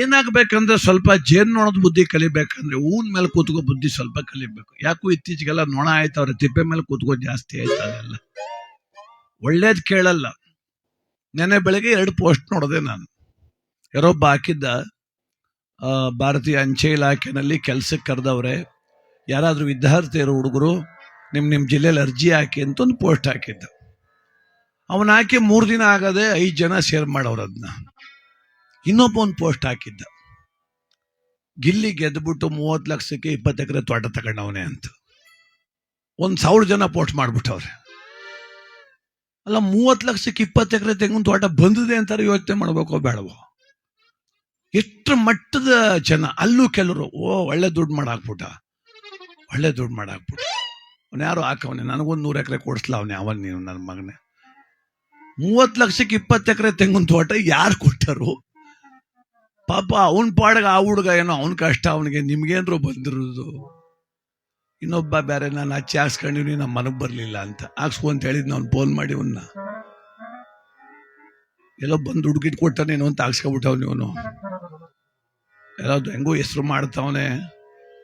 ಏನಾಗ್ಬೇಕಂದ್ರೆ ಸ್ವಲ್ಪ ಜೇನ್ ನೊಣದ ಬುದ್ಧಿ ಕಲಿಬೇಕಂದ್ರೆ ಹೂವಿನ ಮೇಲೆ ಕೂತ್ಕೋ ಬುದ್ಧಿ ಸ್ವಲ್ಪ ಕಲಿಬೇಕು. ಯಾಕೋ ಇತ್ತೀಚೆಗೆಲ್ಲ ನೊಣ ಆಯ್ತವ್ರೆ ತಿಪ್ಪೆ ಮೇಲೆ ಕೂತ್ಕೋ ಜಾಸ್ತಿ ಆಯ್ತದೆಲ್ಲ ಒಳ್ಳೇದು ಕೇಳಲ್ಲ. ನೆನೆ ಬೆಳಗ್ಗೆ ಎರಡು ಪೋಸ್ಟ್ ನೋಡಿದೆ ನಾನು. ಯಾರೊಬ್ಬ ಹಾಕಿದ್ದ ಭಾರತೀಯ ಅಂಚೆ ಇಲಾಖೆನಲ್ಲಿ ಕೆಲ್ಸಕ್ಕೆ ಕರೆದವ್ರೆ, ಯಾರಾದ್ರೂ ವಿದ್ಯಾರ್ಥಿಯರು, ಹುಡುಗರು ನಿಮ್ಮ ನಿಮ್ಮ ಜಿಲ್ಲೆಯಲ್ಲಿ ಅರ್ಜಿ ಹಾಕಿ ಅಂತ ಒಂದು ಪೋಸ್ಟ್ ಹಾಕಿದ್ದ. ಅವನು ಹಾಕಿ ಮೂರು ದಿನ ಆಗದೆ ಐದು ಜನ ಶೇರ್ ಮಾಡೋರು ಅದನ್ನ ಇನ್ನೊಬ್ಬ ಒಂದು ಪೋಸ್ಟ್ ಹಾಕಿದ್ದ. ಗಿಲ್ಲಿ ಗೆದ್ದುಬಿಟ್ಟು ಮೂವತ್ತು ಲಕ್ಷಕ್ಕೆ ಇಪ್ಪತ್ತು ಎಕರೆ ತೋಟ ತಗೊಂಡವನೆ ಅಂತ. ಒಂದ್ ಸಾವಿರ ಜನ ಪೋಸ್ಟ್ ಮಾಡ್ಬಿಟ್ಟವ್ರೆ. ಅಲ್ಲ, ಮೂವತ್ತು ಲಕ್ಷಕ್ಕೆ ಇಪ್ಪತ್ತು ಎಕರೆ ತೆಂಗಿನ ತೋಟ ಬಂದಿದೆ ಅಂತಾರೆ ಯೋಚನೆ ಮಾಡ್ಬೇಕೋ ಬೇಡವೋ? ಎಷ್ಟು ಮಟ್ಟದ ಜನ, ಅಲ್ಲೂ ಕೆಲವರು, ಓ, ಒಳ್ಳೆ ದುಡ್ಡು ಮಾಡಾಕ್ಬಿಟ್ಟ. ಒಳ್ಳೆ ದುಡ್ಡು ಮಾಡಾಕ್ಬಿಟ್ಟ. ಅವನು ಯಾರು ಹಾಕವನೆ, ನನಗೊಂದು ನೂರು ಎಕರೆ ಕೊಡಿಸ್ಲ ಅವನೇ, ಅವನ್ ನೀನು ನನ್ನ ಮಗನೇ. ಮೂವತ್ತು ಲಕ್ಷಕ್ಕೆ ಇಪ್ಪತ್ತು ಎಕರೆ ತೆಂಗಿನ ತೋಟ ಯಾರು ಕೊಟ್ಟರು? ಪಾಪ ಅವನ್ ಪಾಡಗ ಆ ಹುಡುಗ ಏನೋ ಅವನ ಕಷ್ಟ, ಅವನಿಗೆ ನಿಮ್ಗೇನ್ರು ಬಂದಿರೋದು. ಇನ್ನೊಬ್ಬ ಬೇರೆ ನಾನು ಹಚ್ಚಿ ಹಾಕ್ಸ್ಕೊಂಡಿವ್ನಿ ನಮ್ಮ ಮನಗ್ ಬರ್ಲಿಲ್ಲ ಅಂತ. ಹಾಕ್ಸ್ಕೊ ಅಂತ ಹೇಳಿದ್ ಅವ್ನು ಫೋನ್ ಮಾಡಿ ಅವನ್ನ. ಎಲ್ಲೋ ಬಂದು ಹುಡುಗಿಟ್ ಕೊಟ್ಟಾನೇನೋ ಅಂತ ಹಾಕ್ಸ್ಕೊಬಿಟ್ಟವ್ ಇವನು ಎಲ್ಲ ಹೆಂಗೋ ಹೆಸರು ಮಾಡ್ತಾವನೆ.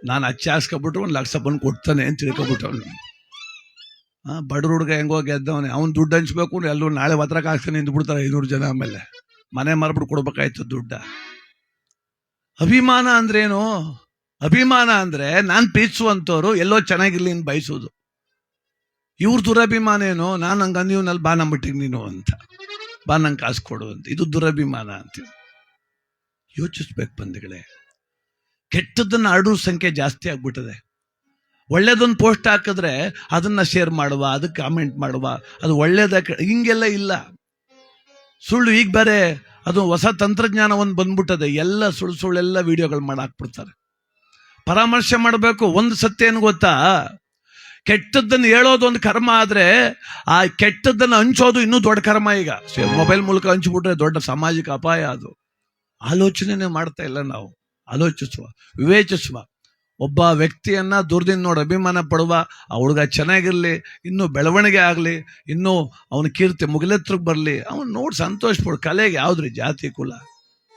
ನಾನು ಹಚ್ಚಿ ಹಾಕ್ಸ್ಕೊಬಿಟ್ರು ಒಂದು ಲಕ್ಷ ಬಂದು ಕೊಡ್ತಾನೆ ಅಂತ ತಿಳ್ಕೊಬಿಟ್ಟವ್ನು ಹಾ, ಬಡ್ರ ಹುಡುಗ ಹೆಂಗೋ ಗೆದ್ದವನೇ. ಅವ್ನು ದುಡ್ಡು ಹಂಚ್ಬೇಕು ಎಲ್ಲರೂ ನಾಳೆ ಹತ್ರಕ್ಕೆ ಹಾಕ್ಸ್ಕೊಂಡು ನಿಂತು ಬಿಡ್ತಾರೆ ಐನೂರು ಜನ ಆಮೇಲೆ. ಮನೆ ಮಾರ್ಬಿಟ್ಟು ಕೊಡ್ಬೇಕಾಯ್ತು ದುಡ್ಡ. ಅಭಿಮಾನ ಅಂದ್ರೇನು? ಅಭಿಮಾನ ಅಂದ್ರೆ ನಾನ್ ಪ್ರೀತಿಸುವಂತವ್ರು ಎಲ್ಲೋ ಚೆನ್ನಾಗಿರ್ಲಿ ಅಂತ ಬಯಸೋದು. ಇವ್ರ ದುರಭಿಮಾನ ಏನು? ನಾನು ಹಂಗ ನೀವ್ನಲ್ಲಿ ಬಾ ನಂಬಿಟ್ಟಿಗೆ ನೀನು ಅಂತ. ಬಾ ನಂಗೆ ಕಾಸು ಕೊಡು ಅಂತ. ಇದು ದುರಭಿಮಾನ ಅಂತ ಯೋಚಿಸ್ಬೇಕು ಬಂಧುಗಳೇ. ಕೆಟ್ಟದನ್ನ ಆರ್ಡರ್ ಸಂಖ್ಯೆ ಜಾಸ್ತಿ ಆಗ್ಬಿಟ್ಟದೆ. ಒಳ್ಳೇದೊಂದು ಪೋಸ್ಟ್ ಹಾಕಿದ್ರೆ ಅದನ್ನ ಶೇರ್ ಮಾಡುವ ಅದಕ್ಕೆ ಕಾಮೆಂಟ್ ಮಾಡುವ, ಅದು ಒಳ್ಳೇದ ಹಿಂಗೆಲ್ಲ ಇಲ್ಲ. ಸುಳ್ಳು ಈಗ ಬೇರೆ ಅದು ಹೊಸ ತಂತ್ರಜ್ಞಾನ ಒಂದು ಬಂದ್ಬಿಟ್ಟದೆ. ಎಲ್ಲ ಸುಳ್ಳು ಸುಳ್ಳೆಲ್ಲ ವಿಡಿಯೋಗಳು ಮಾಡಾಕ್ಬಿಡ್ತಾರೆ. ಪರಾಮರ್ಶೆ ಮಾಡಬೇಕು. ಒಂದು ಸತ್ಯ ಏನು ಗೊತ್ತಾ? ಕೆಟ್ಟದ್ದನ್ನು ಹೇಳೋದು ಒಂದು ಕರ್ಮ ಆದರೆ ಆ ಕೆಟ್ಟದ್ದನ್ನು ಹಂಚೋದು ಇನ್ನೂ ದೊಡ್ಡ ಕರ್ಮ ಈಗ. ಮೊಬೈಲ್ ಮೂಲಕ ಹಂಚಿಬಿಟ್ರೆ ದೊಡ್ಡ ಸಾಮಾಜಿಕ ಅಪಾಯ ಅದು. ಆಲೋಚನೆನೇ ಮಾಡ್ತಾ ಇಲ್ಲ ನಾವು. ಆಲೋಚಿಸುವ, ವಿವೇಚಿಸುವ. ಒಬ್ಬ ವ್ಯಕ್ತಿಯನ್ನ ದೂರದಿಂದ ನೋಡಿ, ಅಭಿಮಾನ ಪಡುವ, ಆ ಹುಡುಗ ಚೆನ್ನಾಗಿರಲಿ, ಇನ್ನೂ ಬೆಳವಣಿಗೆ ಆಗಲಿ, ಇನ್ನೂ ಅವನ ಕೀರ್ತಿ ಮುಗಿಲೆತ್ರಕ್ಕೆ ಬರಲಿ, ಅವನು ನೋಡಿ ಸಂತೋಷ ಪಡು, ಕಲೆಗೆ ಯಾವ್ದ್ರಿ ಜಾತಿ ಕುಲ?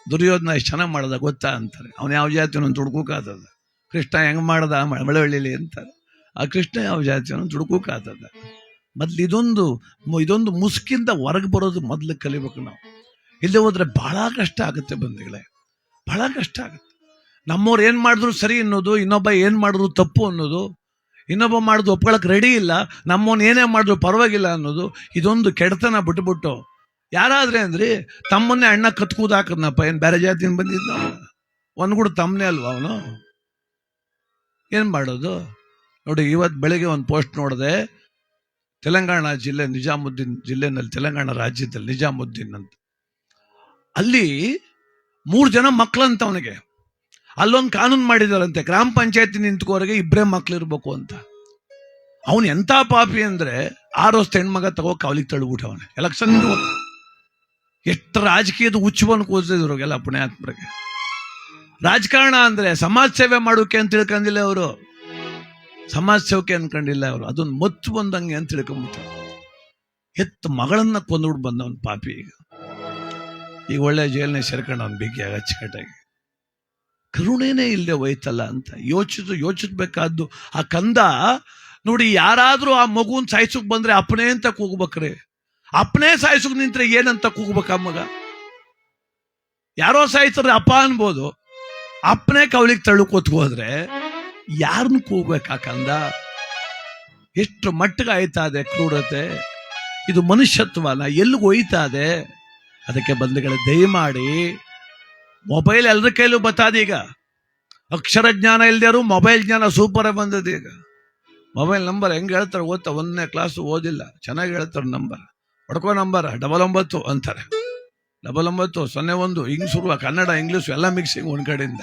ದುರ್ಯೋಧನ ಎಷ್ಟು ಚೆನ್ನಾಗಿ ಮಾಡ್ದ ಗೊತ್ತಾ ಅಂತಾರೆ. ಅವನು ಯಾವ ಜಾತಿ ಅವನು ದುಡ್ಕೋಕಾತದ ಕೃಷ್ಣ ಹೆಂಗ್ ಮಾಡ್ದ? ಮಳವಳ್ಳಿಲಿ ಅಂತಾರೆ. ಆ ಕೃಷ್ಣ ಯಾವ ಜಾತಿಯನ್ನು ಅವನು ದುಡ್ಕೋಕಾತದ ಮೊದ್ಲು ಇದೊಂದು ಇದೊಂದು ಮುಸ್ಕಿಂದ ಹೊರಗೆ ಬರೋದು ಮೊದ್ಲು ಕಲಿಬೇಕು ನಾವು. ಇಲ್ಲದೆ ಹೋದ್ರೆ ಬಹಳ ಕಷ್ಟ ಆಗುತ್ತೆ ಬಂಧುಗಳೇ ಬಹಳ ಕಷ್ಟ ಆಗುತ್ತೆ. ನಮ್ಮವ್ರು ಏನು ಮಾಡಿದ್ರು ಸರಿ ಅನ್ನೋದು, ಇನ್ನೊಬ್ಬ ಏನು ಮಾಡಿದ್ರು ತಪ್ಪು ಅನ್ನೋದು, ಇನ್ನೊಬ್ಬ ಮಾಡಿದ್ರು ಒಪ್ಕೊಳಕ್ ರೆಡಿ ಇಲ್ಲ, ನಮ್ಮವ್ನು ಏನೇ ಮಾಡಿದ್ರು ಪರವಾಗಿಲ್ಲ ಅನ್ನೋದು, ಇದೊಂದು ಕೆಡತನ ಬಿಟ್ಬಿಟ್ಟು. ಯಾರಾದ್ರೆ ಅಂದ್ರಿ, ತಮ್ಮನ್ನೇ ಅಣ್ಣ ಕತ್ಕೂದ್ ಹಾಕದ್ನಪ್ಪ, ಏನು ಬೇರೆ ಜಾತಿಯಿಂದ ಬಂದಿದ್ದ ಒಂದು ಕೂಡ ತಮ್ಮನೇ ಅಲ್ವಾ ಅವನು? ಏನು ಮಾಡೋದು? ನೋಡಿ ಇವತ್ತು ಬೆಳಗ್ಗೆ ಒಂದು ಪೋಸ್ಟ್ ನೋಡಿದೆ, ತೆಲಂಗಾಣ ಜಿಲ್ಲೆ, ನಿಜಾಮುದ್ದೀನ್ ಜಿಲ್ಲೆನಲ್ಲಿ, ತೆಲಂಗಾಣ ರಾಜ್ಯದಲ್ಲಿ ನಿಜಾಮುದ್ದೀನ್ ಅಂತ. ಅಲ್ಲಿ ಮೂರು ಜನ ಮಕ್ಕಳಂತ ಅವನಿಗೆ. ಅಲ್ಲೊಂದು ಕಾನೂನು ಮಾಡಿದಾರಂತೆ. ಗ್ರಾಮ ಪಂಚಾಯತಿ ನಿಂತ್ಕೋರಿಗೆ ಇಬ್ಬರೇ ಮಕ್ಳು ಇರ್ಬೇಕು ಅಂತ. ಅವನು ಎಂತ ಪಾಪಿ ಅಂದ್ರೆ ಆರು ವರ್ಷ ಹೆಣ್ಮಗ ತಗೋ ಕಾವಲಿಗೆ ತಳ್ಬಿಟ್ಟು ಅವನು. ಎಲೆಕ್ಷನ್ ಎಷ್ಟು ರಾಜಕೀಯದ ಹುಚ್ಚುವನ್ನು ಎಲ್ಲ ಪುಣ್ಯಾತ್ಮರಿಗೆ. ರಾಜಕಾರಣ ಅಂದ್ರೆ ಸಮಾಜ ಸೇವೆ ಮಾಡೋಕೆ ಅಂತ ತಿಳ್ಕೊಂಡಿಲ್ಲ ಅವರು. ಸಮಾಜ ಸೇವಕ್ಕೆ ಅನ್ಕೊಂಡಿಲ್ಲ ಅವರು. ಅದೊಂದು ಮತ್ತು ಬಂದಂಗೆ ಅಂತ ತಿಳ್ಕೊಂಬಿಟ್ಟ. ಎತ್ತು ಮಗಳನ್ನ ಕೊಂದ್ಬಿಟ್ಟು ಬಂದವನು ಪಾಪಿ ಈಗ. ಈಗ ಒಳ್ಳೆ ಜೈಲ್ನ ಸೇರ್ಕೊಂಡು ಅವ್ನು ಬಿಗಿಯಾಗ ಅಚ್ಚುಕಟ್ಟಾಗಿ. ಕರುಣೆನೇ ಇಲ್ಲದೆ ಹೋಯ್ತಲ್ಲ ಅಂತ ಯೋಚಿಸು, ಯೋಚಿಸ್ಬೇಕಾದ್ದು ಆ ಕಂದ ನೋಡಿ ಯಾರಾದ್ರೂ ಆ ಮಗುನ್ ಸಾಯಿಸೋಕೆ ಬಂದ್ರೆ ಅಪ್ಪನೇ ಅಂತ ಕೂಗ್ಬೇಕ್ರೆ. ಅಪ್ಪನೇ ಸಾಯಿಸೋಕೆ ನಿಂತ್ರೆ ಏನಂತ ಕೂಗ್ಬೇಕ ಮಗ? ಯಾರೋ ಸಾಯಿಸ್ರೆ ಅಪ್ಪ ಅನ್ಬೋದು. ಅಪ್ಪನೇ ಕವಲಿಗೆ ತಳ್ಳು ಹೋದ್ರೆ ಯಾರನ್ನ ಕೂಗ್ಬೇಕಾ ಕಂದ? ಎಷ್ಟು ಮಟ್ಟಿಗೆ ಆಯ್ತಾ ಇದೆ ಕ್ರೂರತೆ? ಇದು ಮನುಷ್ಯತ್ವನ ಎಲ್ಲಿಗೆ ಹೋಯ್ತಾ ಇದೆ? ಅದಕ್ಕೆ ಬಂಧುಗಳ, ದಯಮಾಡಿ ಮೊಬೈಲ್ ಎಲ್ಲರ ಕೈಲೂ ಬತ್ತಾದ ಈಗ? ಅಕ್ಷರ ಜ್ಞಾನ ಇಲ್ದೇರು ಮೊಬೈಲ್ ಜ್ಞಾನ ಸೂಪರ್ ಬಂದದ ಈಗ. ಮೊಬೈಲ್ ನಂಬರ್ ಹೆಂಗ್ ಹೇಳ್ತಾರೆ ಓದ್ತಾ ಒಂದನೇ ಕ್ಲಾಸ್ ಓದಿಲ್ಲ. ಚೆನ್ನಾಗಿ ಹೇಳ್ತಾರೆ ನಂಬರ್ ಹೊಡ್ಕೋ ನಂಬರ್ ಡಬಲ್ ಒಂಬತ್ತು ಅಂತಾರೆ. ಡಬಲ್ ಒಂಬತ್ತು, ಸೊನ್ನೆ ಒಂದು, ಹಿಂಗ್ ಶುರುವ ಕನ್ನಡ ಇಂಗ್ಲಿಷ್ ಎಲ್ಲ ಮಿಕ್ಸಿಂಗ್ ಒಂದು ಕಡೆಯಿಂದ.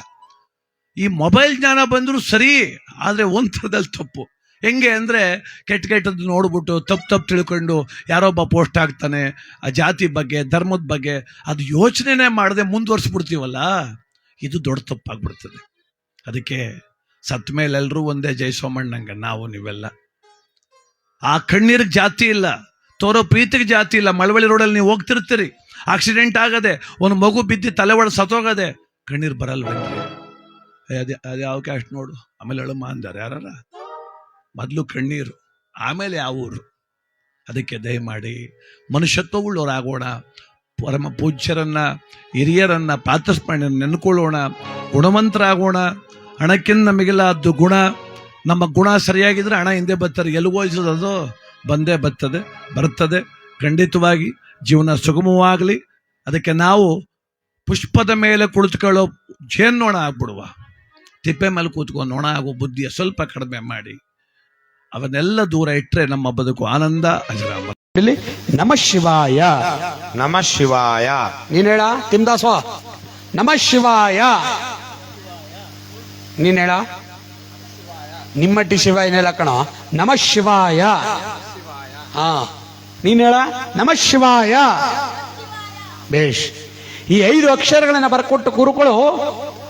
ಈ ಮೊಬೈಲ್ ಜ್ಞಾನ ಬಂದರೂ ಸರಿ, ಆದ್ರೆ ಒಂದು ಥರದಲ್ಲಿ ತಪ್ಪು. ಹೆಂಗೆ ಅಂದರೆ ಕೆಟ್ಟ ಕೆಟ್ಟದ್ದು ನೋಡ್ಬಿಟ್ಟು, ತಪ್ಪು ತಪ್ಪು ತಿಳ್ಕೊಂಡು ಯಾರೊಬ್ಬ ಪೋಸ್ಟ್ ಹಾಕ್ತಾನೆ, ಆ ಜಾತಿ ಬಗ್ಗೆ, ಧರ್ಮದ ಬಗ್ಗೆ, ಅದು ಯೋಚನೆನೇ ಮಾಡದೆ ಮುಂದುವರ್ಸ್ಬಿಡ್ತೀವಲ್ಲ? ಇದು ದೊಡ್ಡ ತಪ್ಪಾಗ್ಬಿಡ್ತದೆ. ಅದಕ್ಕೆ ಸತ್ ಮೇಲೆ ಎಲ್ಲರೂ ಒಂದೇ, ಜೈ ಸೋಮಣ್ಣಂಗೆ, ನಾವು ನೀವೆಲ್ಲ. ಆ ಕಣ್ಣೀರಿಗೆ ಜಾತಿ ಇಲ್ಲ. ತೋರೋ ಪ್ರೀತಿಗೆ ಜಾತಿ ಇಲ್ಲ. ಮಳವಳ್ಳಿ ರೋಡಲ್ಲಿ ನೀವು ಹೋಗ್ತಿರ್ತೀರಿ. ಆಕ್ಸಿಡೆಂಟ್ ಆಗದೆ, ಒಂದು ಮಗು ಬಿದ್ದು ತಲೆ ಒಳ ಸತ್ತೋಗದೆ, ಕಣ್ಣೀರು ಬರಲ್ವೇನ್ರಿ ಅದೇ, ಅದು ಯಾವ ಕ್ಯಾಸ್ಟ್ ನೋಡು. ಆಮೇಲೆ ಅಳಮ್ಮ ಅಂದಾರೆ ಯಾರ ಮೊದಲು ಕಣ್ಣೀರು, ಆಮೇಲೆ ಯಾವ ಊರು. ಅದಕ್ಕೆ ದಯಮಾಡಿ ಮನುಷ್ಯತ್ವವುಳ್ಳವರಾಗೋಣ, ಪರಮ ಪೂಜ್ಯರನ್ನು, ಹಿರಿಯರನ್ನು ಪಾತ್ರಸ್ಮರಣ ನೆನ್ಕೊಳ್ಳೋಣ, ಗುಣವಂತರಾಗೋಣ, ಹಣಕ್ಕಿಂತ ನಮಗೆಲ್ಲ ಅದು ಗುಣ, ನಮ್ಮ ಗುಣ ಸರಿಯಾಗಿದ್ರೆ ಹಣ ಹಿಂದೆ ಬರ್ತಾರೆ ಎಲ್ಲಿಗೋಯಿಸೋದು ಬಂದೇ ಬರ್ತದೆ ಬರ್ತದೆ. ಖಂಡಿತವಾಗಿ ಜೀವನ ಸುಗಮವಾಗಲಿ. ಅದಕ್ಕೆ ನಾವು ಪುಷ್ಪದ ಮೇಲೆ ಕುಳಿತುಕೊಳ್ಳೋ, ಜೇನ್ನೋಣ ಆಗ್ಬಿಡುವ. ತಿಪ್ಪೆ ಮೇಲೆ ಕೂತ್ಕೊಂಡು ನೋಣ ಆಗೋ ಬುದ್ಧಿಯ ಸ್ವಲ್ಪ ಕಡಿಮೆ ಮಾಡಿ. ಅವನ್ನೆಲ್ಲ ದೂರ ಇಟ್ಟರೆ ನಮ್ಮ ಬದುಕು ಆನಂದ ಅಜರಾಮ ಇಲ್ಲಿ ನಮ ಶಿವಾಯ. ನಮ ಶಿವಾಯ. ನೀನ್ ಹೇಳ ತಿಮ್ದಾಸ್ವ ನಮ ಶಿವಾಯ. ನೀನ್ ಹೇಳ. ನಿಮ್ಮಟ್ಟಿ ಶಿವಾಯ ಹೇಳ ಕಣ? ನಮ ಶಿವಾಯ. ಹಾ. ನೀನ್ ಹೇಳ ನಮ ಶಿವಾಯ. ಬೇಷ್. ಈ ಐದು ಅಕ್ಷರಗಳನ್ನ ಬರ್ಕೊಟ್ಟು ಗುರುಗಳು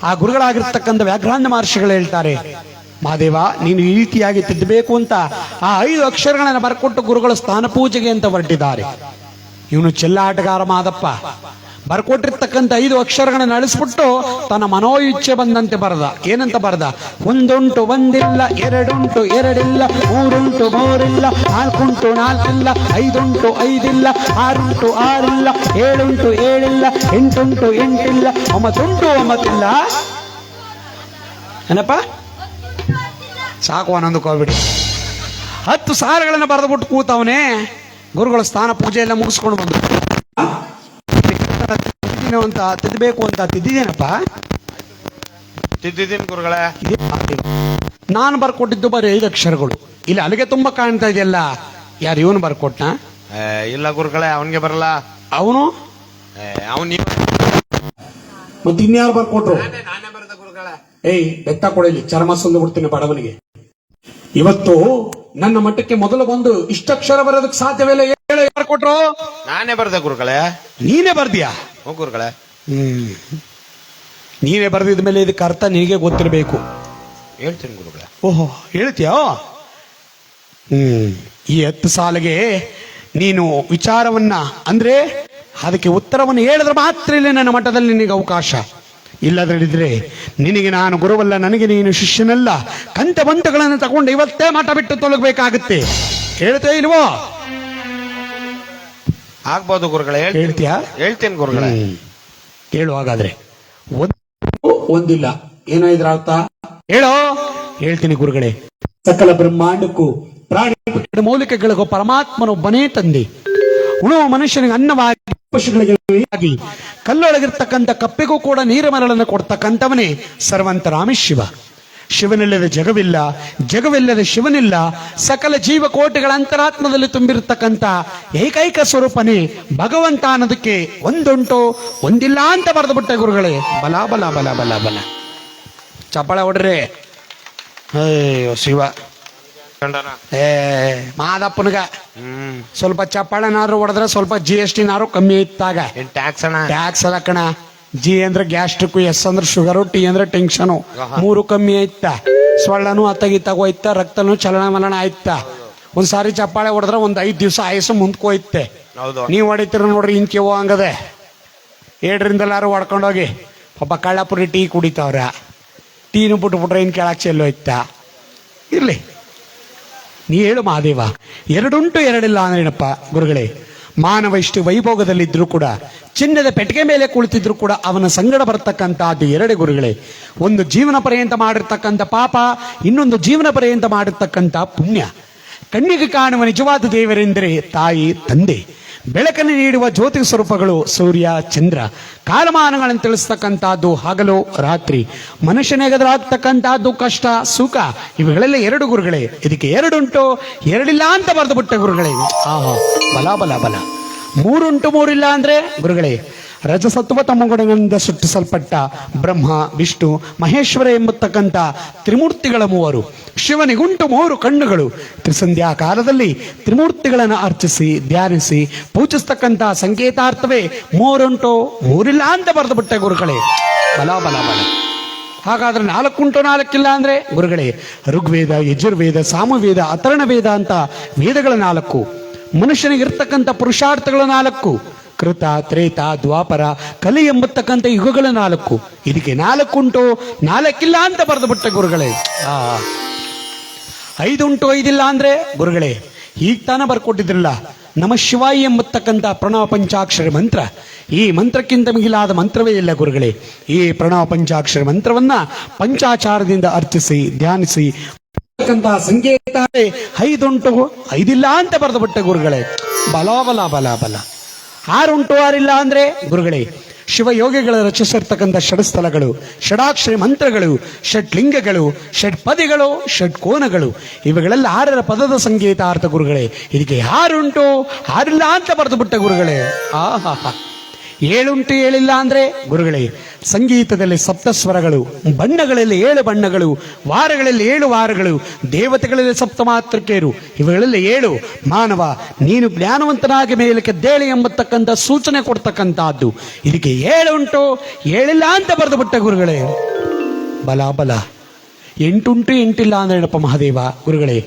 ಆ ಗುರುಗಳಾಗಿರ್ತಕ್ಕಂಥ ವ್ಯಾಘ್ರಾಂತ ಮಹರ್ಷಿಗಳು ಹೇಳ್ತಾರೆ. ಮಹಾದೇವ, ನೀನು ಈ ರೀತಿಯಾಗಿ ತಿದ್ದಬೇಕು ಅಂತ ಆ ಐದು ಅಕ್ಷರಗಳನ್ನು ಬರ್ಕೊಟ್ಟು ಗುರುಗಳು ಸ್ಥಾನ ಪೂಜೆಗೆ ಅಂತ ಹೊರಟಿದ್ದಾರೆ. ಇವನು ಚೆಲ್ಲಾಟಗಾರ ಮಾದಪ್ಪ. ಬರ್ಕೊಟ್ಟಿರ್ತಕ್ಕಂಥ ಐದು ಅಕ್ಷರಗಳನ್ನು ನಡೆಸ್ಬಿಟ್ಟು ತನ್ನ ಮನೋಯುಚ್ಛೆ ಬಂದಂತೆ ಬರದ. ಏನಂತ ಬರದ? ಒಂದುಂಟು ಒಂದಿಲ್ಲ, ಎರಡುಂಟು ಎರಡಿಲ್ಲ, ಮೂರುಂಟು ಮೂರಿಲ್ಲ, ನಾಲ್ಕುಂಟು ನಾಲ್ಕಿಲ್ಲ, ಐದುಂಟು ಐದಿಲ್ಲ, ಆರುಂಟು ಆರಿಲ್ಲ, ಏಳುಂಟು ಏಳಿಲ್ಲ, ಎಂಟುಂಟು ಎಂಟಿಲ್ಲ, ಒಂಬತ್ತುಂಟು ಒಂಬತ್ತಿಲ್ಲ. ಏನಪ್ಪ? ಸಾಕು ಅನ್ನೊಂದು ಕೋವಿಡ್ ಹತ್ತು ಬರೆದು ಬಿಟ್ಟು ಕೂತವನೇ ಗುರುಗಳ ಸ್ಥಾನ ಪೂಜೆ ಎಲ್ಲ ಮುಗಿಸ್ಕೊಂಡು ಬಂದು ತಿದ್ದಿದ್ದೀನೋ ಅಂತ ತಿದ್ದಬೇಕು ಅಂತ ತಿದ್ದಿದ್ದೇನಪ್ಪ ತಿದ್ದಿದ್ದೀನಿ ಗುರುಗಳೇ ನಾನು ಬರ್ಕೊಟ್ಟಿದ್ದು ಬರೀ ಐದು ಅಕ್ಷರಗಳು. ಇಲ್ಲಿ ಅಲ್ಲಿಗೆ ತುಂಬಾ ಕಾಣ್ತಾ ಇದೆಯಲ್ಲ ಯಾರು ಇವನು ಬರ್ಕೊಟ್ನ? ಏ, ಇಲ್ಲ ಗುರುಗಳೇ ಅವನಿಗೆ ಬರಲ್ಲ. ಅವನು? ಅವನು ಮತ್ತೆ ಇನ್ಯಾರು ಬರ್ಕೊಟ್ರು? ನಾನೇ ಬರದ ಗುರುಗಳೇ. ಏಯ್ ಬೆತ್ತ ಕೊಡಲಿ ಚರ್ಮ ಸಂದು ಬಿಡ್ತೀನಿ ಬಡವನಿಗೆ. ಇವತ್ತು ನನ್ನ ಮಟ್ಟಕ್ಕೆ ಮೊದಲು ಬಂದು ಇಷ್ಟಕ್ಷರ ಬರೋದಕ್ಕೆ ಸಾಧ್ಯವಿಲ್ಲ ಹೇಳ? ಯಾರು ಕೊಟ್ರು ನಾನೇ ಬರ್ದೆ ಗುರುಗಳೇ. ನೀನೇ ಬರ್ದಿಯಾ? ಹ್ಞೂ ಗುರುಗಳೇ. ಹ್ಮ್. ನೀವೇ ಬರ್ದಿದ ಮೇಲೆ ಇದಕ್ಕೆ ಅರ್ಥ ನಿನಗೆ ಗೊತ್ತಿರಬೇಕು. ಹೇಳ್ತೀನಿ ಗುರುಗಳೇ. ಓಹೋ ಹೇಳ್ತೀಯೋ? ಹ್ಮ್. ಈ ಹತ್ತು ಸಾಲಿಗೆ ನೀನು ವಿಚಾರವನ್ನ ಅಂದ್ರೆ ಅದಕ್ಕೆ ಉತ್ತರವನ್ನು ಹೇಳಿದ್ರೆ ಮಾತ್ರ ಇಲ್ಲಿ ನನ್ನ ಮಠದಲ್ಲಿ ನಿನಗೆ ಅವಕಾಶ. ಇಲ್ಲದ್ರಿದ್ರೆ ನಿನಗೆ ನಾನು ಗುರುವಲ್ಲ ನನಗೆ ನೀನು ಶಿಷ್ಯನಲ್ಲ. ಕಂತೆ ಬಂಟುಗಳನ್ನು ತಗೊಂಡು ಇವತ್ತೇ ಮಠ ಬಿಟ್ಟು ತೊಲಗಬೇಕಾಗುತ್ತೆ. ಹೇಳ್ತೇ ಇಲ್ವೋ? ಆಗ್ಬೋದು ಗುರುಗಳೇ ಹೇಳ್ತೀಯ ಹೇಳ್ತೀಯಾ? ಹೇಳ್ತೀನಿ ಗುರುಗಳೇ. ಹೇಳು ಹಾಗಾದ್ರೆ. ಒಂದು ಒಂದಿಲ್ಲ. ಏನೋ ಇದ್ರ ಅರ್ಥ? ಹೇಳೋ? ಹೇಳ್ತೀನಿ ಗುರುಗಳೇ. ಸಕಲ ಬ್ರಹ್ಮಾಂಡಕ್ಕೂ ಪ್ರಾಣಿ ಮೌಲಿಕಗಳಿಗೂ ಪರಮಾತ್ಮನೊಬ್ಬನೇ ತಂದೆ. ಉಳುವ ಮನುಷ್ಯನಿಗೆ ಅನ್ನವಾಗಿ, ಪಶುಗಳಿಗೆ ಕಲ್ಲೊಳಗಿರ್ತಕ್ಕಂಥ ಕಪ್ಪೆಗೂ ಕೂಡ ನೀರ ಮರಳನ್ನು ಕೊಡ್ತಕ್ಕಂಥವನೇ ಸರ್ವಂತ ರಾಮೇಶಿವ. ಶಿವನಿಲ್ಲದ ಜಗವಿಲ್ಲ, ಜಗವಿಲ್ಲದ ಶಿವನಿಲ್ಲ, ಸಕಲ ಜೀವಕೋಟಿಗಳ ಅಂತರಾತ್ಮದಲ್ಲಿ ತುಂಬಿರತಕ್ಕಂಥ ಏಕೈಕ ಸ್ವರೂಪನೇ ಭಗವಂತ ಅನ್ನೋದಕ್ಕೆ ಒಂದುಂಟು, ಒಂದಿಲ್ಲ ಅಂತ ಬರೆದು ಬಿಟ್ಟೆ ಗುರುಗಳೇ. ಬಲ ಬಲ ಬಲ ಬಲ ಬಲ. ಚಪ್ಪಳ ಹೊಡ್ರೆ. ಅಯ್ಯೋ, ಶಿವ. ಏ ಮಾದಪ್ಪನಿಗ ಸ್ವಲ್ಪ ಚಪ್ಪಾಳೆನಾದ್ರು ಹೊಡೆದ್ರೆ ಸ್ವಲ್ಪ ಜಿ ಎಸ್ ಟಿನಾರು ಕಮ್ಮಿ ಇತ್ತಾಗ. ಟ್ಯಾಕ್ಸ್ ಅಣ್ಣ? ಟ್ಯಾಕ್ಸ್ ಅದ ಕಣ. ಜಿ ಅಂದ್ರೆ ಗ್ಯಾಸ್ಟ್ರಿಕ್ ಎಸ್ ಅಂದ್ರೆ ಶುಗರು ಟಿ ಅಂದ್ರೆ ಟೆನ್ಷನು ಮೂರು ಕಮ್ಮಿ ಆಯ್ತ ಸೊಳ್ಳನು ಅತ್ತಗಿತ್ತಾಗ ಹೋಯ್ತ ರಕ್ತನು ಚಲನ ಮಲನ ಆಯ್ತ ಒಂದ್ ಸಾರಿ ಚಪ್ಪಾಳೆ ಹೊಡೆದ್ರೆ ಒಂದ್ ಐದ್ ದಿವಸ ಆಯಸ್ಸು ಮುಂದ್ಕೋಯ್ತೆ. ನೀವ್ ಹೊಡಿತೀರ ನೋಡ್ರಿ ಕೇವೋ ಹಂಗದೆ. ಏಳರಿಂದಲಾರು ಹೊಡ್ಕೊಂಡೋಗಿ. ಪಾಪ ಕಳ್ಳಪುರಿ ಟೀ ಕುಡಿತಾವ್ರ. ಟೀನು ಬಿಟ್ಬಿಟ್ರೆ ಇನ್ ಕೆಳಕ್ ಚೆಲ್ಲೋಯ್ತ ಇರ್ಲಿ. ನೀ ಹೇಳು ಮಹಾದೇವ. ಎರಡುಂಟು ಎರಡಿಲ್ಲ ಅಂದ್ರೇನಪ್ಪ ಗುರುಗಳೇ? ಮಾನವ ಇಷ್ಟು ವೈಭೋಗದಲ್ಲಿದ್ದರೂ ಕೂಡ, ಚಿನ್ನದ ಪೆಟ್ಟಿಗೆ ಮೇಲೆ ಕುಳಿತಿದ್ರು ಕೂಡ ಅವನ ಸಂಗಡ ಬರ್ತಕ್ಕಂಥದ್ದು ಎರಡೇ ಗುರುಗಳೇ. ಒಂದು ಜೀವನ ಪರ್ಯಂತ ಮಾಡಿರ್ತಕ್ಕಂಥ ಪಾಪ, ಇನ್ನೊಂದು ಜೀವನ ಪರ್ಯಂತ ಮಾಡಿರ್ತಕ್ಕಂಥ ಪುಣ್ಯ. ಕಣ್ಣಿಗೆ ಕಾಣುವ ನಿಜವಾದ ದೇವರೆಂದರೆ ತಾಯಿ, ತಂದೆ. ಬೆಳಕನ್ನು ನೀಡುವ ಜ್ಯೋತಿ ಸ್ವರೂಪಗಳು ಸೂರ್ಯ, ಚಂದ್ರ. ಕಾಲಮಾನಗಳನ್ನು ತಿಳಿಸ್ತಕ್ಕಂಥದ್ದು ಹಗಲು, ರಾತ್ರಿ. ಮನುಷ್ಯನೆಗದಾಗ್ತಕ್ಕಂಥದ್ದು ಕಷ್ಟ, ಸುಖ. ಇವುಗಳೆಲ್ಲ ಎರಡು ಗುರುಗಳೇ. ಇದಕ್ಕೆ ಎರಡುಂಟು, ಎರಡಿಲ್ಲ ಅಂತ ಬರೆದು ಬಿಟ್ಟ ಗುರುಗಳೇ ಆಹಾ, ಬಲ ಬಲ ಬಲ. ಮೂರುಂಟು ಮೂರಿಲ್ಲ ಅಂದ್ರೆ ಗುರುಗಳೇ ರಜಸತ್ವ ತಮಗುಣಗಳಿಂದ ಸೃಷ್ಟಿಸಲ್ಪಟ್ಟ ಬ್ರಹ್ಮ, ವಿಷ್ಣು, ಮಹೇಶ್ವರ ಎಂಬತಕ್ಕಂಥ ತ್ರಿಮೂರ್ತಿಗಳ ಮೂವರು, ಶಿವನಿಗುಂಟು ಮೂರು ಕಣ್ಣುಗಳು. ತ್ರಿಸಂಧ್ಯಾ ಕಾಲದಲ್ಲಿ ತ್ರಿಮೂರ್ತಿಗಳನ್ನು ಅರ್ಚಿಸಿ, ಧ್ಯಾನಿಸಿ, ಪೂಜಿಸ್ತಕ್ಕಂಥ ಸಂಕೇತಾರ್ಥವೇ ಮೂರುಂಟು, ಮೂರಿಲ್ಲ ಅಂತ ಬರೆದು ಬಿಟ್ಟೆ ಗುರುಗಳೇ. ಬಲ ಬಲ ಬಲ. ಹಾಗಾದ್ರೆ ನಾಲ್ಕುಂಟು, ನಾಲ್ಕಿಲ್ಲ ಅಂದ್ರೆ ಗುರುಗಳೇ, ಋಗ್ವೇದ, ಯಜುರ್ವೇದ, ಸಾಮುವೇದ ಅತರಣ ವೇದ ಅಂತ ವೇದಗಳ ನಾಲ್ಕು. ಮನುಷ್ಯನಿಗೆ ಇರ್ತಕ್ಕಂಥ ಪುರುಷಾರ್ಥಗಳ ನಾಲ್ಕು. ಕೃತ, ತ್ರೇತ, ದ್ವಾಪರ, ಕಲಿ ಎಂಬತಕ್ಕಂಥ ಯುಗಗಳ ನಾಲ್ಕು. ಇದಕ್ಕೆ ನಾಲ್ಕುಂಟು, ನಾಲ್ಕಿಲ್ಲ ಅಂತ ಬರೆದು ಬಿಟ್ಟ ಗುರುಗಳೇ. ಆ, ಐದುಂಟು, ಐದಿಲ್ಲ ಅಂದ್ರೆ ಗುರುಗಳೇ ಈಗ ತಾನ ಬರ್ಕೊಟ್ಟಿದ್ರಲ್ಲ. ನಮ ಶಿವಾಯಿ ಎಂಬತಕ್ಕಂಥ ಪ್ರಣವ ಪಂಚಾಕ್ಷರ ಮಂತ್ರ. ಈ ಮಂತ್ರಕ್ಕಿಂತ ಮಿಗಿಲಾದ ಮಂತ್ರವೇ ಇಲ್ಲ ಗುರುಗಳೇ. ಈ ಪ್ರಣವ ಪಂಚಾಕ್ಷರ ಮಂತ್ರವನ್ನ ಪಂಚಾಚಾರದಿಂದ ಅರ್ಚಿಸಿ, ಧ್ಯಾನಿಸಿ. ಸಂಕೇತ ಐದುಂಟು, ಐದಿಲ್ಲ ಅಂತ ಬರೆದು ಬಿಟ್ಟ ಗುರುಗಳೇ. ಬಲ ಬಲ ಬಲ ಬಲ. ಆರುಂಟು ಆರಿಲ್ಲ ಅಂದ್ರೆ? ಗುರುಗಳೇ, ಶಿವಯೋಗಿಗಳ ರಚಿಸಿರ್ತಕ್ಕಂಥ ಷಡ್ಸ್ಥಳಗಳು ಷಡಾಕ್ಷರಿ ಮಂತ್ರಗಳು, ಷಡ್ಲಿಂಗಗಳು, ಷಡ್ಪದಿಗಳು, ಷಡ್ಕೋನಗಳು, ಇವುಗಳೆಲ್ಲ ಆರರ ಪದದ ಸಂಗೀತ ಅರ್ಥ ಗುರುಗಳೇ. ಇದಕ್ಕೆ ಯಾರುಂಟು ಹಾರಿಲ್ಲ ಅಂತ ಬರೆದು ಬಿಟ್ಟ ಗುರುಗಳೇ. ಆಹಾ ಏಳುಂಟು ಹೇಳಿಲ್ಲ ಅಂದ್ರೆ ಗುರುಗಳೇ, ಸಂಗೀತದಲ್ಲಿ ಸಪ್ತಸ್ವರಗಳು, ಬಣ್ಣಗಳಲ್ಲಿ ಏಳು ಬಣ್ಣಗಳು, ವಾರಗಳಲ್ಲಿ ಏಳು ವಾರಗಳು, ದೇವತೆಗಳಲ್ಲಿ ಸಪ್ತ ಮಾತೃಕೆಯರು ಇವುಗಳಲ್ಲಿ ಏಳು, ಮಾನವ, ನೀನು ಜ್ಞಾನವಂತನಾಗಿ ಮೇಲಕ್ಕೆ ದೇಳಿ ಎಂಬತಕ್ಕಂಥ ಸೂಚನೆ ಕೊಡ್ತಕ್ಕಂಥದ್ದು. ಇದಕ್ಕೆ ಏಳುಂಟು ಏಳಿಲ್ಲ ಅಂತ ಬರೆದು ಬಿಟ್ಟ ಗುರುಗಳೇ. ಬಲ ಬಲ. ಎಂಟುಂಟು ಎಂಟಿಲ್ಲ ಅಂದ್ರೆ ಏನಪ್ಪ ಮಹಾದೇವ? ಗುರುಗಳೇ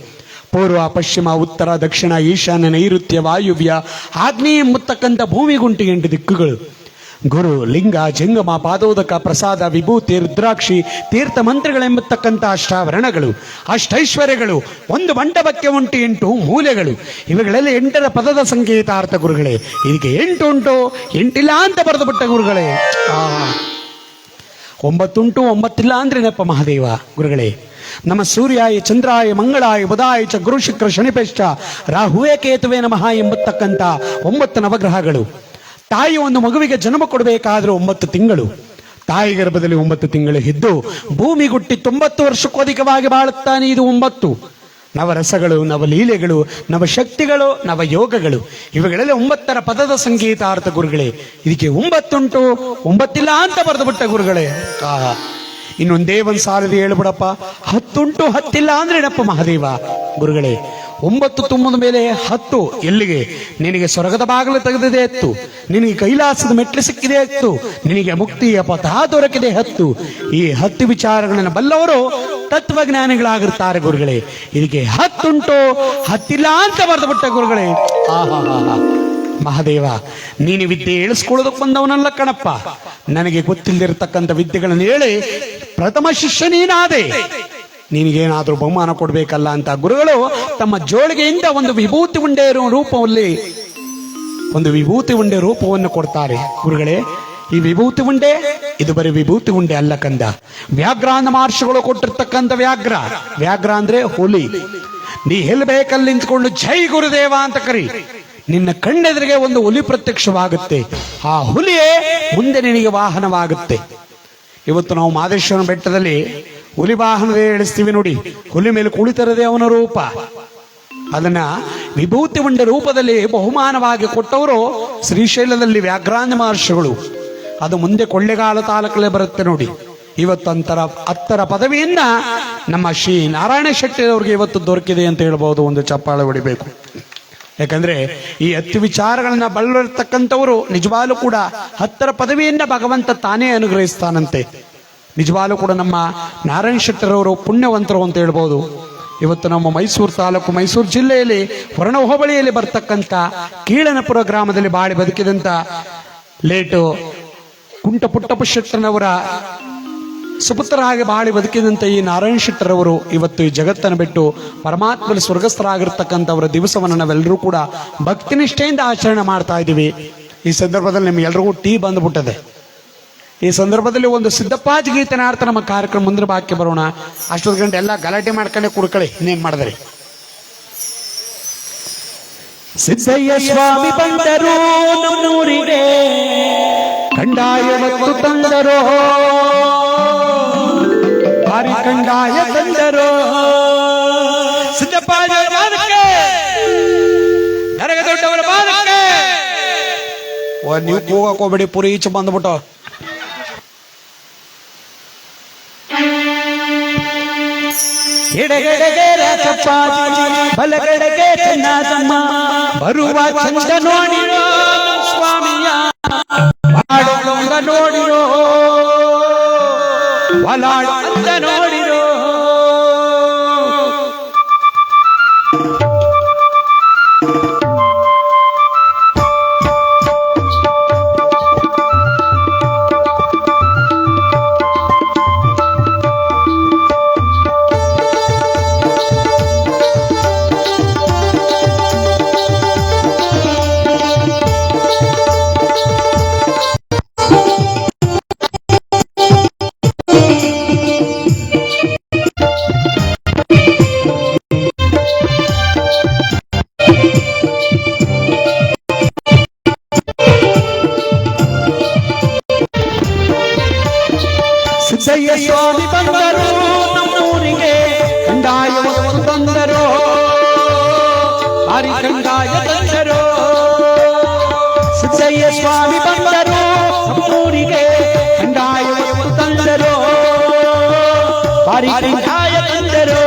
ಪೂರ್ವ, ಪಶ್ಚಿಮ, ಉತ್ತರ, ದಕ್ಷಿಣ, ಈಶಾನ್ಯ, ನೈಋತ್ಯ, ವಾಯುವ್ಯ, ಆಗ್ನೇಯ ಭೂಮಿ ಭೂಮಿಗುಂಟು ಎಂಟು ದಿಕ್ಕುಗಳು. ಗುರು, ಲಿಂಗ, ಜಂಗಮ, ಪಾದೋದಕ, ಪ್ರಸಾದ, ವಿಭೂತಿ, ರುದ್ರಾಕ್ಷಿ, ತೀರ್ಥ ಮಂತ್ರಗಳೆಂಬತಕ್ಕಂಥ ಅಷ್ಟಾವರಣಗಳು ಅಷ್ಟೈಶ್ವರ್ಯಗಳು, ಒಂದು ಮಂಟಪಕ್ಕೆ ಉಂಟು ಎಂಟು ಮೂಲೆಗಳು. ಇವುಗಳೆಲ್ಲ ಎಂಟರ ಪದದ ಸಂಕೇತಾರ್ಥ ಗುರುಗಳೇ. ಇದಕ್ಕೆ ಎಂಟು ಉಂಟು, ಎಂಟಿಲ್ಲ ಅಂತ ಬರೆದು ಬಿಟ್ಟ ಗುರುಗಳೇ. ಒಂಬತ್ತುಂಟು, ಒಂಬತ್ತಿಲ್ಲ ಅಂದ್ರೇನಪ್ಪ ಮಹಾದೇವ ಗುರುಗಳೇ. ನಮ್ಮ ಸೂರ್ಯಾಯ, ಚಂದ್ರಾಯ, ಮಂಗಳಾಯ, ಬುಧಾಯ ಚ, ಗುರು ಶುಕ್ರ ಶನಿಪೇಶ್ಚ ರಾಹುವೇ, ಕೇತುವೆ ನಮಃ ಎಂಬತಕ್ಕಂಥ ಒಂಬತ್ತು ನವಗ್ರಹಗಳು. ತಾಯಿ ಒಂದು ಮಗುವಿಗೆ ಜನ್ಮ ಕೊಡಬೇಕಾದ್ರೂ ಒಂಬತ್ತು ತಿಂಗಳು. ತಾಯಿ ಗರ್ಭದಲ್ಲಿ ಒಂಬತ್ತು ತಿಂಗಳು ಇದ್ದು ಭೂಮಿ ಗುಟ್ಟಿ ತೊಂಬತ್ತು ವರ್ಷಕ್ಕೂ ಅಧಿಕವಾಗಿ ಬಾಳುತ್ತಾನೆ ಇದು ಒಂಬತ್ತು. ನವರಸಗಳು, ನವಲೀಲೆಗಳು, ನವಶಕ್ತಿಗಳು, ನವಯೋಗಗಳು. ಇವುಗಳೆಲ್ಲ ಒಂಬತ್ತರ ಪದದ ಸಂಗೀತಾರ್ಥ ಗುರುಗಳೇ. ಇದಕ್ಕೆ ಒಂಬತ್ತುಂಟು, ಒಂಬತ್ತಿಲ್ಲ ಅಂತ ಬರೆದು ಬಿಟ್ಟ ಗುರುಗಳೇ. ಇನ್ನೊಂದೇ ಒಂದ್ ಸಾಲದ ಹೇಳ್ಬಿಡಪ್ಪ. ಹತ್ತುಂಟು ಹತ್ತಿಲ್ಲ ಅಂದ್ರೆ ಏನಪ್ಪ ಮಹಾದೇವ? ಗುರುಗಳೇ, ಒಂಬತ್ತು ತುಂಬದ ಮೇಲೆ ಹತ್ತು, ಎಲ್ಲಿಗೆ? ನಿನಗೆ ಸ್ವರ್ಗದ ಬಾಗಿಲು ತೆಗೆದಿದೆ ಹತ್ತು ನಿನಗೆ ಕೈಲಾಸದ ಮೆಟ್ಲು ಸಿಕ್ಕಿದೆ ಹತ್ತು ನಿನಗೆ ಮುಕ್ತಿಯ ಪಥ ದೊರಕಿದೆ ಹತ್ತು. ಈ ಹತ್ತು ವಿಚಾರಗಳನ್ನು ಬಲ್ಲವರು ತತ್ವಜ್ಞಾನಿಗಳಾಗಿರ್ತಾರೆ ಗುರುಗಳೇ. ಇದಕ್ಕೆ ಹತ್ತುಂಟು ಹತ್ತಿಲ್ಲ ಅಂತ ಬರೆದು ಬಿಟ್ಟ ಗುರುಗಳೇ. ಆಹಾ ಮಹಾದೇವ, ನೀನು ವಿದ್ಯೆ ಹೇಳಿಸ್ಕೊಳ್ಳೋದಕ್ಕೆ ಬಂದವನಲ್ಲ ಕಣಪ್ಪ. ನನಗೆ ಗೊತ್ತಿಲ್ಲದಿರತಕ್ಕಂಥ ವಿದ್ಯೆಗಳನ್ನು ಹೇಳಿ ಪ್ರಥಮ ಶಿಷ್ಯ ನೀನಾದೆ. ನಿನಗೇನಾದ್ರೂ ಬಹುಮಾನ ಕೊಡಬೇಕಲ್ಲ ಅಂತ ಗುರುಗಳು ತಮ್ಮ ಜೋಳಿಗೆಯಿಂದ ಒಂದು ವಿಭೂತಿ ಉಂಡೆ ರೂಪದಲ್ಲಿ, ಒಂದು ವಿಭೂತಿ ಉಂಡೆ ರೂಪವನ್ನು ಕೊಡ್ತಾರೆ. ಗುರುಗಳೇ, ಈ ವಿಭೂತಿ ಉಂಡೆ, ಇದು ಬರೀ ವಿಭೂತಿ ಉಂಡೆ ಅಲ್ಲ ಕಂದ. ವ್ಯಾಘ್ರಾನ ಮಹರ್ಷಿಗಳು ಕೊಟ್ಟಿರ್ತಕ್ಕಂಥ ವ್ಯಾಘ್ರ. ವ್ಯಾಘ್ರ ಅಂದ್ರೆ ಹುಲಿ. ನೀ ಎಲ್ಲಿ ಬೇಕಲ್ಲಿ ನಿಂತ್ಕೊಂಡು ಜೈ ಗುರುದೇವ ಅಂತ ಕರಿ. ನಿನ್ನ ಕಣ್ಣೆದುರಿಗೆ ಒಂದು ಹುಲಿ ಪ್ರತ್ಯಕ್ಷವಾಗುತ್ತೆ. ಆ ಹುಲಿಯೇ ಮುಂದೆ ನಿನಗೆ ವಾಹನವಾಗುತ್ತೆ. ಇವತ್ತು ನಾವು ಮಾದೇಶ್ವರನ ಬೆಟ್ಟದಲ್ಲಿ ಹುಲಿ ವಾಹನವೇ ಇಳಿಸ್ತೀವಿ ನೋಡಿ. ಹುಲಿ ಮೇಲೆ ಕುಳಿತರದೇ ಅವನ ರೂಪ. ಅದನ್ನ ವಿಭೂತಿ ಉಂಡ ರೂಪದಲ್ಲಿ ಬಹುಮಾನವಾಗಿ ಕೊಟ್ಟವರು ಶ್ರೀಶೈಲದಲ್ಲಿ ವ್ಯಾಘ್ರಾಂಜ ಮಹರ್ಷಿಗಳು. ಅದು ಮುಂದೆ ಕೊಳ್ಳೆಗಾಲ ತಾಲೂಕಲ್ಲೇ ಬರುತ್ತೆ ನೋಡಿ. ಇವತ್ತಂತರ ಹತ್ತರ ಪದವಿಯನ್ನ ನಮ್ಮ ಶ್ರೀ ನಾರಾಯಣ ಶೆಟ್ಟಿ ಅವರಿಗೆ ಇವತ್ತು ದೊರಕಿದೆ ಅಂತ ಹೇಳ್ಬೋದು. ಒಂದು ಚಪ್ಪಾಳೆ ಹೊಡಿಬೇಕು. ಯಾಕಂದ್ರೆ ಈ ಹತ್ತು ವಿಚಾರಗಳನ್ನ ಬಳ್ಳಿರ್ತಕ್ಕಂಥವರು ನಿಜವಾಗ್ಲೂ ಕೂಡ ಹತ್ತರ ಪದವಿಯನ್ನ ಭಗವಂತ ತಾನೇ ಅನುಗ್ರಹಿಸ್ತಾನಂತೆ. ನಿಜವಾಗ್ಲೂ ಕೂಡ ನಮ್ಮ ನಾರಾಯಣ ಶೆಟ್ಟರವರು ಪುಣ್ಯವಂತರು ಅಂತ ಹೇಳ್ಬೋದು. ಇವತ್ತು ನಮ್ಮ ಮೈಸೂರು ತಾಲೂಕು, ಮೈಸೂರು ಜಿಲ್ಲೆಯಲ್ಲಿ ವರ್ಣ ಹೋಬಳಿಯಲ್ಲಿ ಬರ್ತಕ್ಕಂಥ ಕೀಳನಪುರ ಗ್ರಾಮದಲ್ಲಿ ಬಾಳಿ ಬದುಕಿದಂತ ಲೇಟು ಕುಂಟ ಪುಟ್ಟಪ್ಪ ಸುಪುತ್ರರಾಗಿ ಬಾಳಿ ಬದುಕಿದಂತ ಈ ನಾರಾಯಣ ಶೆಟ್ಟರವರು ಇವತ್ತು ಈ ಜಗತ್ತನ್ನು ಬಿಟ್ಟು ಪರಮಾತ್ಮನ ಸ್ವರ್ಗಸ್ಥರಾಗಿರ್ತಕ್ಕಂಥವರ ದಿವಸವನ್ನು ನಾವೆಲ್ಲರೂ ಕೂಡ ಭಕ್ತಿನಿಷ್ಠೆಯಿಂದ ಆಚರಣೆ ಮಾಡ್ತಾ ಇದ್ದೀವಿ. ಈ ಸಂದರ್ಭದಲ್ಲಿ ನಿಮ್ಗೆಲ್ರಿಗೂ ಟೀ ಬಂದ್ಬಿಟ್ಟದೆ. ಈ ಸಂದರ್ಭದಲ್ಲಿ ಒಂದು ಸಿದ್ದಪ್ಪಾಜಿ ಗೀತನಾರ್ಥ ನಮ್ಮ ಕಾರ್ಯಕ್ರಮ ಮುಂದಿನ ಬಾಕಿ ಬರೋಣ. ಅಷ್ಟೊಂದು ಗಂಟೆ ಎಲ್ಲ ಗಲಾಟೆ ಮಾಡ್ಕೊಂಡೆ ಕುಡ್ಕಳಿ ಇನ್ನೇನು ಮಾಡಿದ್ರಿ? ಸಿದ್ದಯ್ಯ ಸ್ವಾಮಿ ಬಂದರು ನಮ್ಮೂರಿಗೆ. ಕಂಡಾಯ ಮತ್ತು ತಂದರು ಭಾರಿ ಕಂಡಾಯ ತಂದರು ಸಿದ್ದಪ್ಪಾಜಿ ಬಾಲಕ್ಕೆ ನನಗ ದೊಡ್ಡವರ ಬಾಲಕ್ಕೆ ಓ ನೀವು ಕೂಗಕ್ ಹೋಗ್ಬೇಡಿ ಪುರಿ ಈಚೆ ಬಂದ್ಬಿಟ್ಟು ಎಡಗಡೆಗೆ ರಾಚಪ್ಪಾಜಿ ಬಲಗಡೆಗೆ ಚೆನ್ನದಮ್ಮ ಬರುವ ಚಂದ ನೋಡಿರೋ ಸ್ವಾಮಿಯ ಬಾಳುವಂಗ ನೋಡಿರೋ ಒಲಾಡುವಂಗ ನೋಡಿರೋ ಸಿದ್ದಯ್ಯ ಸ್ವಾಮಿ ಬಂದರು ನಮ್ಮೂರಿಗೆ ಕಂದಾಯವನ್ನು ತಂದರು ಭಾರಿ ಕಂದಾಯ ತಂದರು ಸಿದ್ದಯ್ಯ ಸ್ವಾಮಿ ಬಂದರು ನಮ್ಮೂರಿಗೆ ಕಂದಾಯವನ್ನು ತಂದರು ಭಾರಿ ಕಂದಾಯ ತಂದರು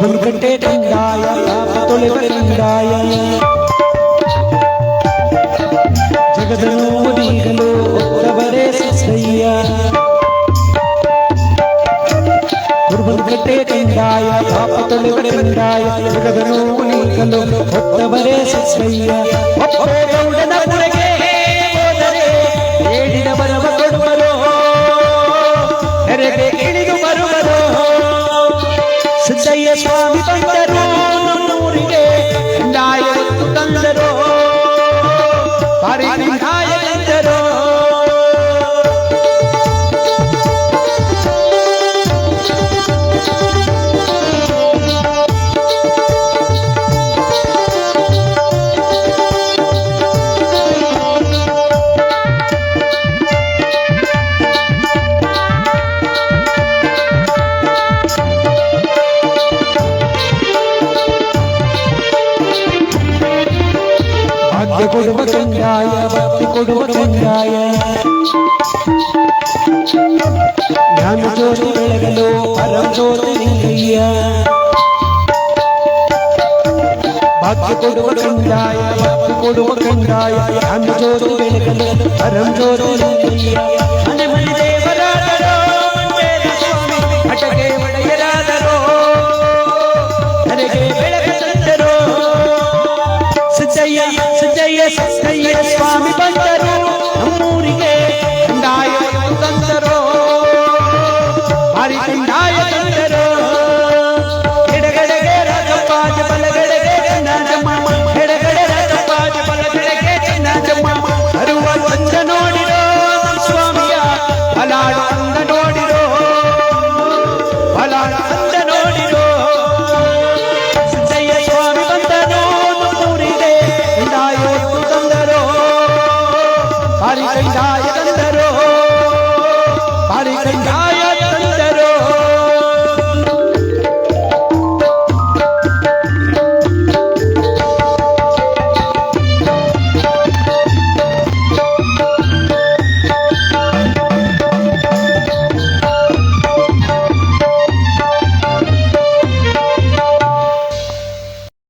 भूलकंटे ठंडाया तोले पर ठंडाया जगदनो नीगलो कबरे सैया। भूलकंटे ठंडाया तोले पर ठंडाया जगदनो नीगलो कबरे सैया। ओ ओ குடும்ப சங்காயவ పొడు చందాయ జ్ఞాన జ్యోతి వెలగలో పరం జ్యోతి నిలయ్య భక్తి కొడువ కందాయ భక్తి కొడువ కందాయ జ్ఞాన జ్యోతి వెలగలో పరం జ్యోతి నిలయ్య అటకే ಸ್ವಾಮಿ ಬಂದರು ನಮ್ಮೂರಿಗೆ